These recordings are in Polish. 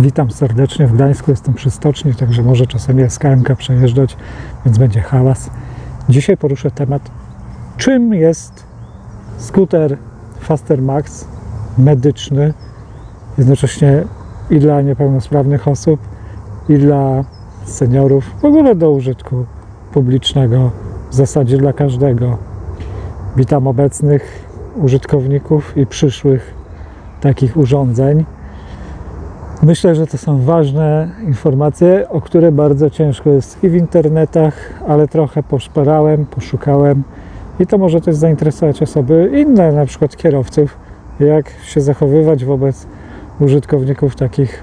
Witam serdecznie w Gdańsku, jestem przy stoczni, także może czasami SKMK przejeżdżać, więc będzie hałas. Dzisiaj poruszę temat, czym jest skuter Faster Max medyczny, jednocześnie i dla niepełnosprawnych osób, i dla seniorów, w ogóle do użytku publicznego, w zasadzie dla każdego. Witam obecnych użytkowników i przyszłych takich urządzeń. Myślę, że to są ważne informacje, o które bardzo ciężko jest i w internetach, ale trochę poszperałem, poszukałem i to może też zainteresować osoby inne, na przykład kierowców, jak się zachowywać wobec użytkowników takich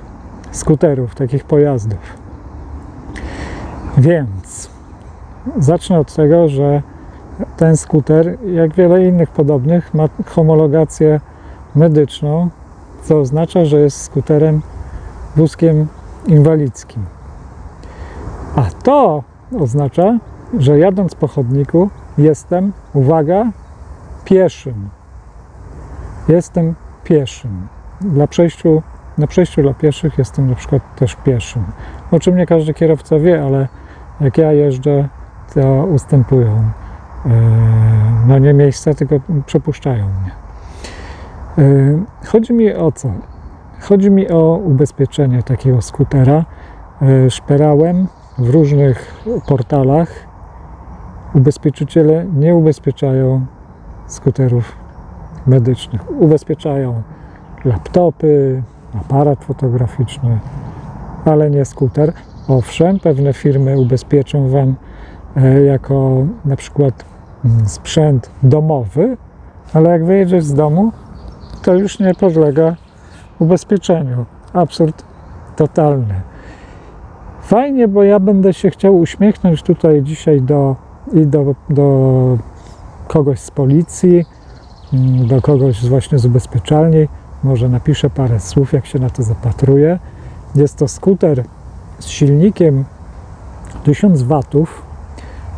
skuterów, takich pojazdów. Więc zacznę od tego, że ten skuter, jak wiele innych podobnych, ma homologację medyczną, co oznacza, że jest skuterem wózkiem inwalidzkim. A to oznacza, że jadąc po chodniku jestem, uwaga, pieszym. Jestem pieszym. Dla przejściu, na przejściu dla pieszych jestem na przykład też pieszym. O czym nie każdy kierowca wie, ale jak ja jeżdżę, to ustępują. Yy, No nie miejsca, tylko przepuszczają mnie. Yy, Chodzi mi o co? Chodzi mi o ubezpieczenie takiego skutera. Yy, Szperałem w różnych portalach. Ubezpieczyciele nie ubezpieczają skuterów medycznych. Ubezpieczają laptopy, aparat fotograficzny, ale nie skuter. Owszem, pewne firmy ubezpieczą Wam e, jako na przykład mm, sprzęt domowy, ale jak wyjedziesz z domu, to już nie podlega ubezpieczeniu. Absurd totalny. Fajnie, bo ja będę się chciał uśmiechnąć tutaj dzisiaj do, i do, do kogoś z policji, mm, do kogoś właśnie z ubezpieczalni. Może napiszę parę słów, jak się na to zapatruję. Jest to skuter z silnikiem 1000 watów,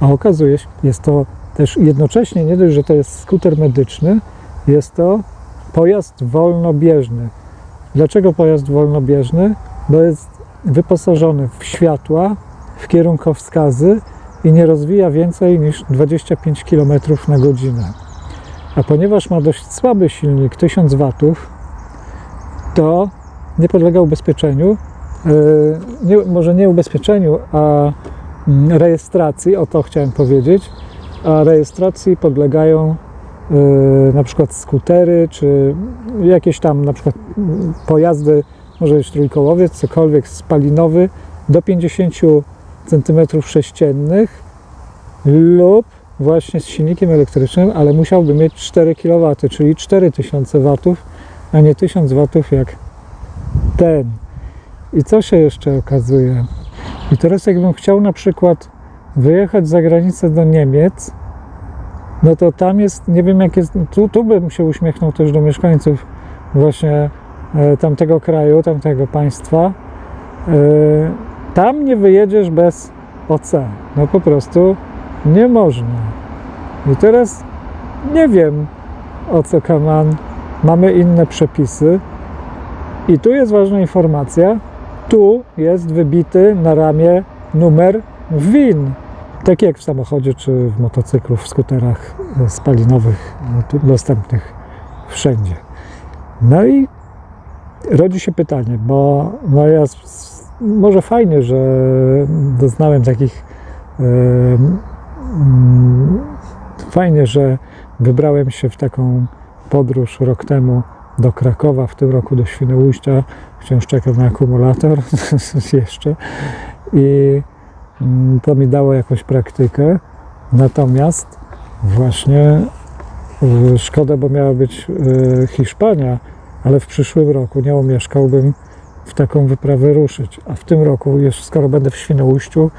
a okazuje się, jest to też jednocześnie nie dość, że to jest skuter medyczny, jest to pojazd wolnobieżny. Dlaczego pojazd wolnobieżny? Bo jest wyposażony w światła, w kierunkowskazy i nie rozwija więcej niż 25 km na godzinę. A ponieważ ma dość słaby silnik 1000 watów, to nie podlega ubezpieczeniu. Yy, Nie, może nie ubezpieczeniu, a mm, rejestracji, o to chciałem powiedzieć. A rejestracji podlegają na przykład skutery, czy jakieś tam na przykład pojazdy, może być trójkołowiec, cokolwiek spalinowy, do 50 cm sześciennych lub właśnie z silnikiem elektrycznym, ale musiałby mieć 4 kW, czyli 4000 W, a nie 1000 W jak ten. I co się jeszcze okazuje? I teraz jakbym chciał na przykład wyjechać za granicę do Niemiec, no to tam jest, nie wiem jak jest, tu, tu bym się uśmiechnął też do mieszkańców właśnie e, tamtego kraju, tamtego państwa. E, tam nie wyjedziesz bez OC. No po prostu nie można. I teraz nie wiem o co kaman. Mamy inne przepisy. I tu jest ważna informacja. Tu jest wybity na ramię numer WIN. Tak jak w samochodzie, czy w motocyklu, w skuterach e, spalinowych, no, dostępnych wszędzie. No i rodzi się pytanie, bo no ja może fajnie, że doznałem takich. e, mm, fajnie, że wybrałem się w taką podróż rok temu do Krakowa, w tym roku do Świnoujścia. Wciąż czekam na akumulator jeszcze i to mi dało jakąś praktykę. Natomiast właśnie y, szkoda, bo miała być y, Hiszpania, ale w przyszłym roku nie umieszkałbym w taką wyprawę ruszyć. A w tym roku, już skoro będę w Świnoujściu,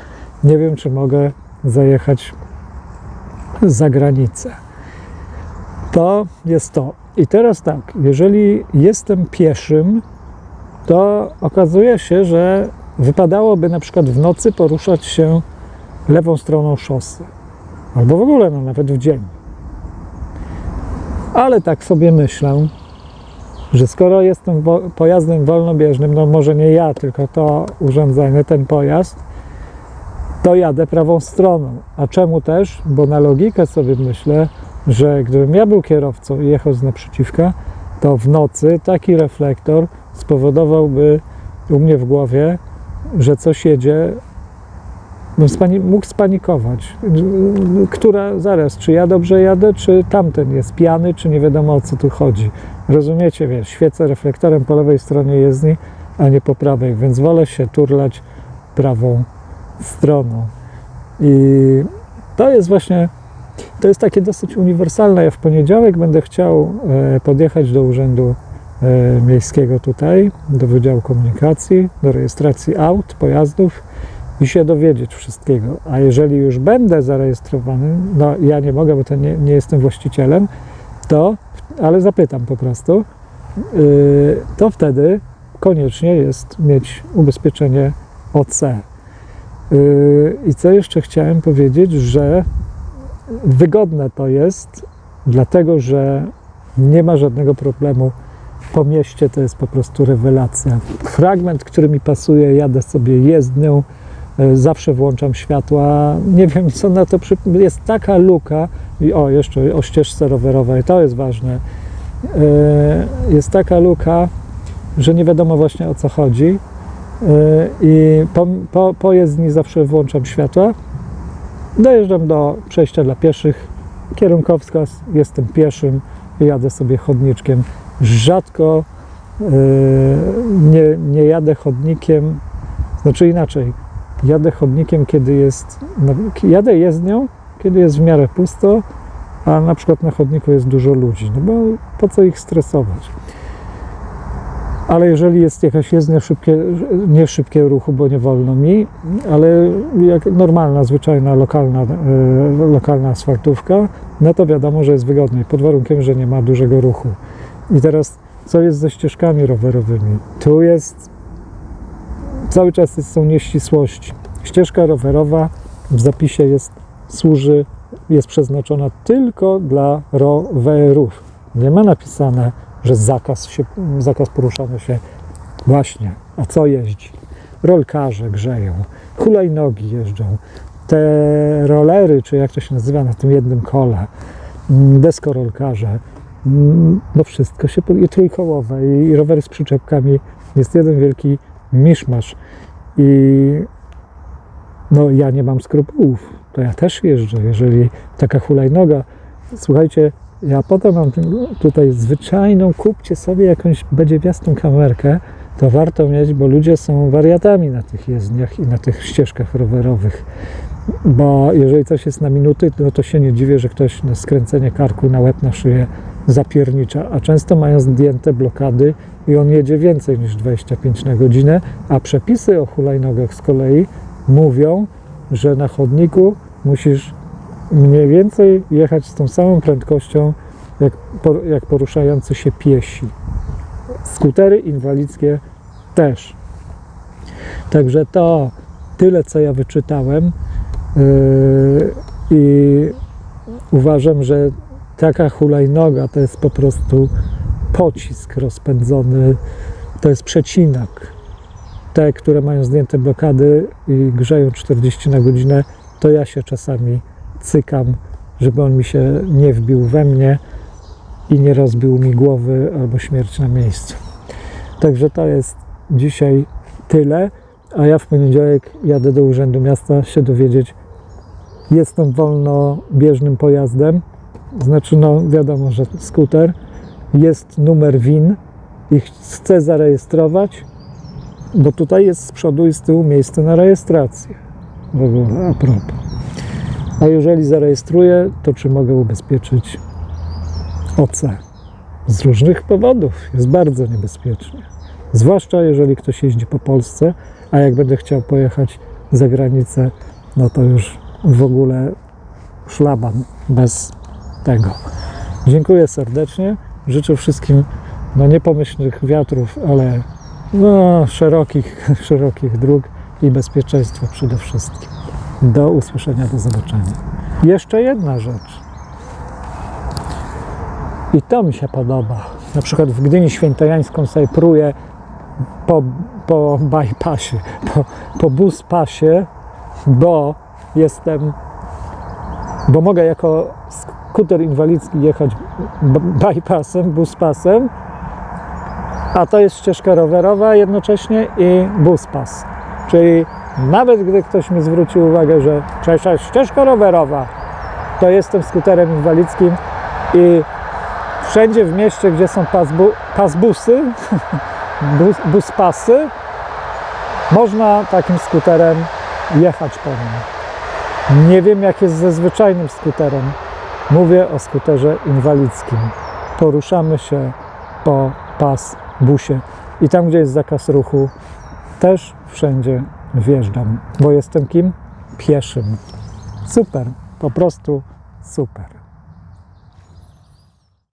nie wiem, czy mogę zajechać za granicę. To jest to. I teraz tak, jeżeli jestem pieszym, to okazuje się, że wypadałoby na przykład w nocy poruszać się lewą stroną szosy. Albo w ogóle, no nawet w dzień. Ale tak sobie myślę, że skoro jestem pojazdem wolnobieżnym, no może nie ja, tylko to urządzenie, ten pojazd, to jadę prawą stroną. A czemu też? Bo na logikę sobie myślę, że gdybym ja był kierowcą i jechał z naprzeciwka, to w nocy taki reflektor spowodowałby u mnie w głowie, że coś jedzie, bym spani- mógł spanikować. Która zaraz, czy ja dobrze jadę, czy tamten jest pijany, czy nie wiadomo o co tu chodzi. Rozumiecie, wiesz, świecę reflektorem po lewej stronie jezdni, a nie po prawej, więc wolę się turlać prawą stroną. I to jest właśnie, to jest takie dosyć uniwersalne. Ja w poniedziałek będę chciał e, podjechać do urzędu miejskiego tutaj, do Wydziału Komunikacji, do rejestracji aut, pojazdów i się dowiedzieć wszystkiego. A jeżeli już będę zarejestrowany, no ja nie mogę, bo to nie, nie jestem właścicielem, to, ale zapytam po prostu, yy, to wtedy koniecznie jest mieć ubezpieczenie OC. Yy, I co jeszcze chciałem powiedzieć, że wygodne to jest, dlatego że nie ma żadnego problemu po mieście, to jest po prostu rewelacja. Fragment, który mi pasuje, jadę sobie jezdnią, e, zawsze włączam światła. Nie wiem, co na to przy... Jest taka luka, i o, jeszcze o ścieżce rowerowej, to jest ważne. E, Jest taka luka, że nie wiadomo właśnie o co chodzi. E, I po, po, po jezdni zawsze włączam światła. Dojeżdżam do przejścia dla pieszych. Kierunkowskaz, jestem pieszym, jadę sobie chodniczkiem. Rzadko e, nie, nie jadę chodnikiem, znaczy inaczej, jadę chodnikiem, kiedy jest, jadę jezdnią, kiedy jest w miarę pusto, a na przykład na chodniku jest dużo ludzi, no bo po co ich stresować? Ale jeżeli jest jakaś jezdnia szybkie, nie szybkie ruchu, bo nie wolno mi, ale jak normalna, zwyczajna, lokalna, e, lokalna asfaltówka, no to wiadomo, że jest wygodniej, pod warunkiem, że nie ma dużego ruchu. I teraz, co jest ze ścieżkami rowerowymi? Tu jest, cały czas są nieścisłości. Ścieżka rowerowa w zapisie jest, służy, jest przeznaczona tylko dla rowerów. Nie ma napisane, że zakaz, się, zakaz poruszania się właśnie. A co jeździ? Rolkarze grzeją, hulajnogi jeżdżą, te rolery, czy jak to się nazywa na tym jednym kole, mm, deskorolkarze, no wszystko się, i trójkołowe, i rowery z przyczepkami, jest jeden wielki miszmasz. I no ja nie mam skrupułów, to ja też jeżdżę, jeżeli taka hulajnoga, słuchajcie, ja potem mam tu- tutaj zwyczajną, kupcie sobie jakąś badziewiastą kamerkę, to warto mieć, bo ludzie są wariatami na tych jezdniach i na tych ścieżkach rowerowych. Bo jeżeli coś jest na minuty, no to się nie dziwię, że ktoś na skręcenie karku na łeb na szyję zapiernicza, a często mają zdjęte blokady i on jedzie więcej niż 25 na godzinę, a przepisy o hulajnogach z kolei mówią, że na chodniku musisz mniej więcej jechać z tą samą prędkością, jak, jak poruszający się piesi. Skutery inwalidzkie też. Także to tyle, co ja wyczytałem. Yy, I uważam, że taka hulajnoga to jest po prostu pocisk rozpędzony, to jest przecinak. Te, które mają zdjęte blokady i grzeją 40 na godzinę, to ja się czasami cykam, żeby on mi się nie wbił we mnie i nie rozbił mi głowy albo śmierć na miejscu. Także to jest dzisiaj tyle, a ja w poniedziałek jadę do Urzędu Miasta się dowiedzieć, jestem wolnobieżnym pojazdem, znaczy no wiadomo, że skuter, jest numer WIN i ch- chcę zarejestrować, bo tutaj jest z przodu i z tyłu miejsce na rejestrację. W ogóle, a propos. A jeżeli zarejestruję, to czy mogę ubezpieczyć OC? Z różnych powodów jest bardzo niebezpiecznie. Zwłaszcza jeżeli ktoś jeździ po Polsce, a jak będę chciał pojechać za granicę, no to już w ogóle szlaban bez tego. Dziękuję serdecznie. Życzę wszystkim no, niepomyślnych wiatrów, ale no, szerokich, szerokich dróg i bezpieczeństwa przede wszystkim. Do usłyszenia, do zobaczenia. Jeszcze jedna rzecz. I to mi się podoba. na przykład w Gdyni Świętojańską sobie pruję po, po bypassie, po, po bus pasie, bo jestem, bo mogę jako skuter inwalidzki jechać bypassem, bus pasem, a to jest ścieżka rowerowa jednocześnie i bus pas. Czyli nawet gdy ktoś mi zwróci uwagę, że cześć, cześć, ścieżka rowerowa, to jestem skuterem inwalidzkim i wszędzie w mieście, gdzie są pasbu, pasbusy, bus, buspasy, można takim skuterem jechać po nim. Nie wiem, jak jest ze zwyczajnym skuterem. Mówię o skuterze inwalidzkim. Poruszamy się po pas busie i tam, gdzie jest zakaz ruchu, też wszędzie wjeżdżam, bo jestem kim? Pieszym. Super, po prostu super.